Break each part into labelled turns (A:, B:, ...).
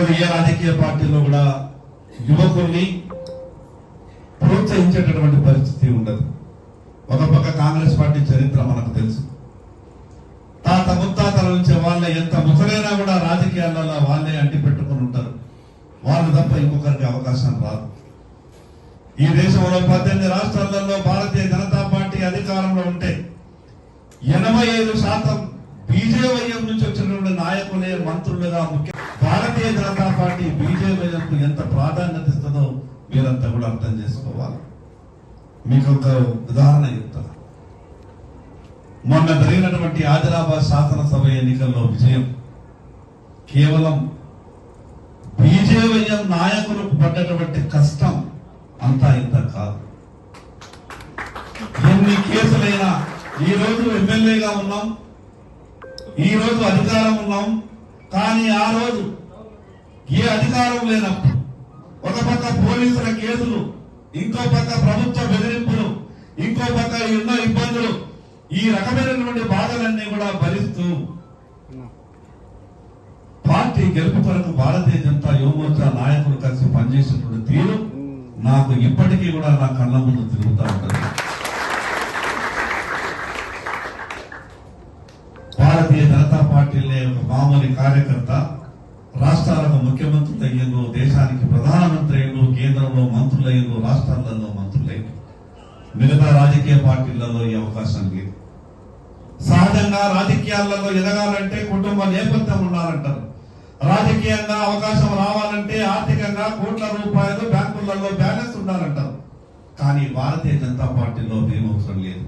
A: ఈరోజు రాజకీయ పార్టీలో కూడా యువకుల్ని ప్రోత్సహించేటటువంటి పరిస్థితి ఉండదు. ఒక పక్క కాంగ్రెస్ పార్టీ చరిత్ర మనకు తెలుసు. తాత ముత్తాతల నుంచి వాళ్ళే ఎంత ముసలైనా కూడా రాజకీయాలలో వాళ్ళే అంటి పెట్టుకుని ఉంటారు. వాళ్ళు తప్ప ఇంకొకరికి అవకాశం రాదు. ఈ దేశంలో పద్దెనిమిది రాష్ట్రాలలో భారతీయ జనతా పార్టీ అధికారంలో ఉంటే ఎనభై ఐదు శాతం బీజేవైఎం నుంచి వచ్చినటువంటి నాయకులే మంత్రులుగా ముఖ్య భారతీయ జనతా పార్టీ బీజేవైఎంకు ఎంత ప్రాధాన్యత ఇస్తుందో మీరంతా కూడా అర్థం చేసుకోవాలి. మీకు ఒక ఉదాహరణ చెప్తాను మొన్న జరిగినటువంటి ఆదిలాబాద్ శాసనసభ ఎన్నికల్లో విజయం కేవలం బీజేవైఎం నాయకులకు పడ్డటువంటి కష్టం అంతా ఇంత కాదు. ఎన్ని కేసులైనా ఈ రోజు ఎమ్మెల్యేగా ఉన్నాం ఈ రోజు అధికారం ఉన్నాం కానీ ఆ రోజు ఏ అధికారం లేనప్పుడు ఒక పక్క పోలీసుల కేసులు ఇంకో పక్క ప్రభుత్వ బెదిరింపులు ఇంకో పక్క ఎన్నో ఇబ్బందులు ఈ రకమైనటువంటి బాధలన్నీ కూడా భరిస్తూ పార్టీ గెలుపు కొరకు భారతీయ జనతా యువమోర్చా నాయకులు కలిసి పనిచేసినటువంటి తీరు నాకు ఇప్పటికీ కూడా నా కళ్ళ ముందు తిరుగుతూ ఉంటుంది. పార్టీలే ఒక మామూలు కార్యకర్త రాష్ట్రాలకు ముఖ్యమంత్రులు అయ్యిందో దేశానికి ప్రధానమంత్రి అయ్యిందో కేంద్రంలో మంత్రులు అయ్యిందో రాష్ట్రాలలో మంత్రులు అయ్యిందో మిగతా రాజకీయ పార్టీలలో ఈ అవకాశం లేదు. సహజంగా రాజకీయాలలో ఎదగాలంటే కుటుంబ నేపథ్యం ఉండాలంటారు. రాజకీయంగా అవకాశం రావాలంటే ఆర్థికంగా కోట్ల రూపాయలు బ్యాంకులలో బ్యాలెన్స్ ఉండాలంటారు. కానీ భారతీయ జనతా పార్టీలో మేము అవసరం లేదు.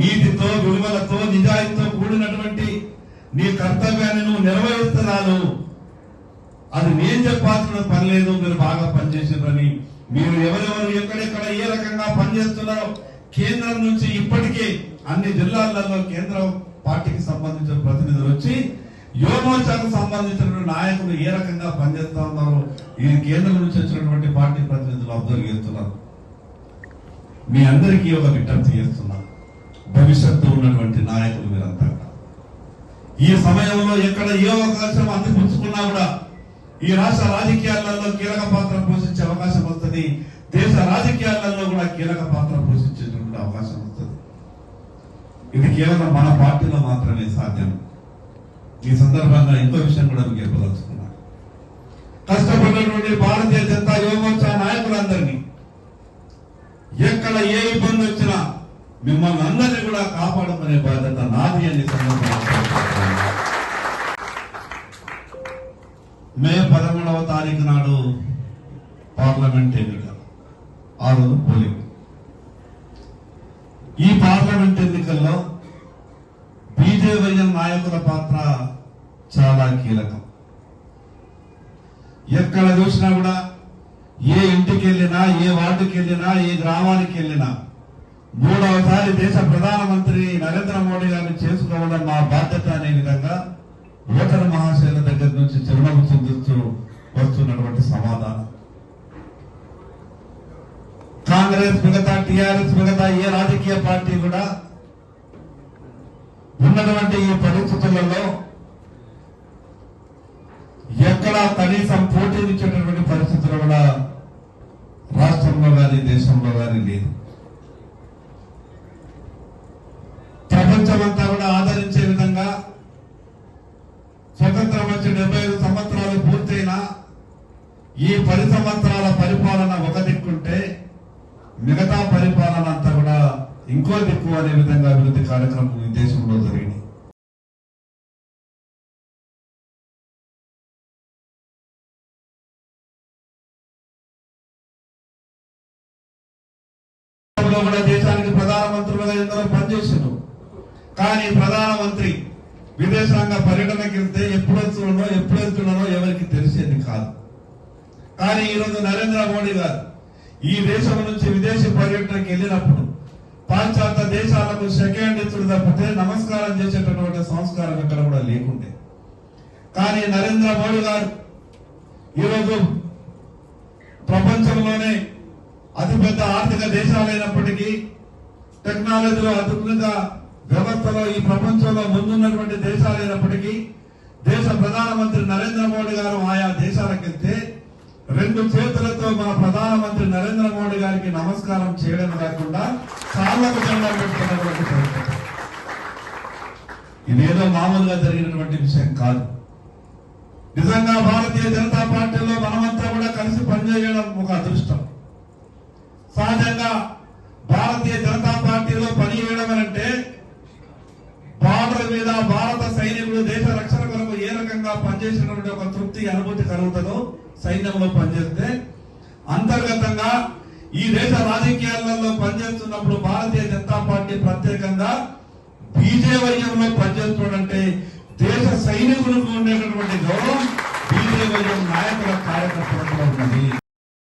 A: నీతితో విలువలతో నిజాయితీతో కూడినటువంటి నీ కర్తవ్యాన్ని నువ్వు నెరవేరుస్తున్నాను. అది నేను చెప్పాల్సిన పని లేదు మీరు బాగా పనిచేసారని మీరు ఎవరెవరు ఎక్కడెక్కడ ఏ రకంగా పనిచేస్తున్నారో కేంద్రం నుంచి ఇప్పటికే అన్ని జిల్లాలలో కేంద్ర పార్టీకి సంబంధించిన ప్రతినిధులు వచ్చి యువమోర్చాకు సంబంధించినటువంటి నాయకులు ఏ రకంగా పనిచేస్తా ఉన్నారో ఈ కేంద్రం నుంచి వచ్చినటువంటి పార్టీ ప్రతినిధులు అబ్జర్వ్ చేస్తున్నారు. మీ అందరికీ ఒక విజ్ఞప్తి చేస్తున్నారు భవిష్యత్తు ఉన్నటువంటి నాయకులు మీరంతా. ఈ సమయంలో ఎక్కడ ఏ అవకాశం అందిపుచ్చుకున్నా కూడా ఈ రాష్ట్ర రాజకీయాలలో కీలక పాత్ర పోషించే అవకాశం వస్తుంది. దేశ రాజకీయాలలో కూడా కీలక పాత్ర పోషించేటువంటి అవకాశం వస్తుంది. ఇది కేవలం మన పార్టీలో మాత్రమే సాధ్యం. ఈ సందర్భంగా ఇంకో విషయం కూడా మీకు చెప్పదలుచుకున్నాను కష్టపడినటువంటి భారతీయ జనతా యువమోర్చా నాయకులందరినీ ఎక్కడ ఏ ఇబ్బంది మిమ్మల్ని అందరినీ కూడా కాపాడమనే బాధ్యత నాది అని మే పదమూడవ తారీఖు నాడు పార్లమెంట్ ఎన్నిక. ఆ రోజు పోలింగ్. ఈ పార్లమెంట్ ఎన్నికల్లో బీజేవైఎం నాయకుల పాత్ర చాలా కీలకం. ఎక్కడ చూసినా కూడా ఏ ఇంటికి వెళ్ళినా ఏ వార్డుకి వెళ్ళినా ఏ గ్రామానికి వెళ్ళినా మూడవ దేశ ప్రధానమంత్రి నరేంద్ర మోడీ గారిని చేసుకోవడం నా బాధ్యత అనే విధంగా ఓటర్ మహాశైల దగ్గర నుంచి చిరునవ్వు చెందుతూ వస్తున్నటువంటి సమాధానం. కాంగ్రెస్ మిగతా టిఆర్ఎస్ మిగతా ఏ రాజకీయ పార్టీ కూడా ఉన్నటువంటి ఈ పరిస్థితులలో ఎక్కడా కనీసం పోటీనిచ్చేటటువంటి పరిస్థితులు కూడా రాష్ట్రంలో కానీ దేశంలో కానీ లేదు. స్వాతంత్రం వచ్చి డెబ్బై ఐదు సంవత్సరాలు పూర్తయినా ఈ పది సంవత్సరాల పరిపాలన ఒక దిక్కుంటే మిగతా పరిపాలన అంతా కూడా ఇంకో దిక్కు అనే విధంగా అభివృద్ధి కార్యక్రమం ఈ దేశంలో జరిగింది. దేశానికి ప్రధానమంత్రులుగా ఎందరో పనిచేసారు కానీ ప్రధానమంత్రి విదేశాంగ పర్యటనకి వెళ్తే ఎప్పుడు వస్తున్నాడో ఎప్పుడు వెళ్తున్నాడో ఎవరికి తెలిసేది కాదు. కానీ ఈరోజు నరేంద్ర మోడీ గారు ఈ దేశం నుంచి విదేశీ పర్యటనకి వెళ్ళినప్పుడు పాశ్చాత్య దేశాలకు సెకండ్ ఇచ్చుడు తప్పితే నమస్కారం చేసేటటువంటి సంస్కారం ఇక్కడ కూడా లేకుండే. కానీ నరేంద్ర మోడీ గారు ఈరోజు ప్రపంచంలోనే అతిపెద్ద ఆర్థిక దేశాలైనప్పటికీ టెక్నాలజీలో అత్యున్నత వ్యవస్థలో ఈ ప్రపంచంలో ముందున్నటువంటి దేశాలైనప్పటికీ దేశ ప్రధానమంత్రి నరేంద్ర మోడీ గారు ఆయా దేశాలకు వెళ్తే రెండు చేతులతో మన ప్రధానమంత్రి నరేంద్ర మోడీ గారికి నమస్కారం చేయడం కాకుండా సార్లకు జెండా పెట్టుకున్నటువంటి ఇదేదో మామూలుగా జరిగినటువంటి విషయం కాదు. నిజంగా భారతీయ జనతా పార్టీలో మనమంతా కూడా కలిసి పనిచేయడం ఒక అదృష్టం. మీద భారత సైనికులు దేశ రక్షణ కొరకు ఏ రకంగా పనిచేసినటువంటి ఒక తృప్తి అనుభూతి కలుగుతుందో సైన్యంలో పనిచేస్తే అంతర్గతంగా ఈ దేశ రాజకీయాలలో పనిచేస్తున్నప్పుడు భారతీయ జనతా పార్టీ ప్రత్యేకంగా బీజేవైఎంలో పనిచేస్తున్నాడంటే దేశ సైనికులకు ఉండేటటువంటి గౌరవం బీజేవైఎం నాయకుల కార్యకర్తలకు ఉన్నది.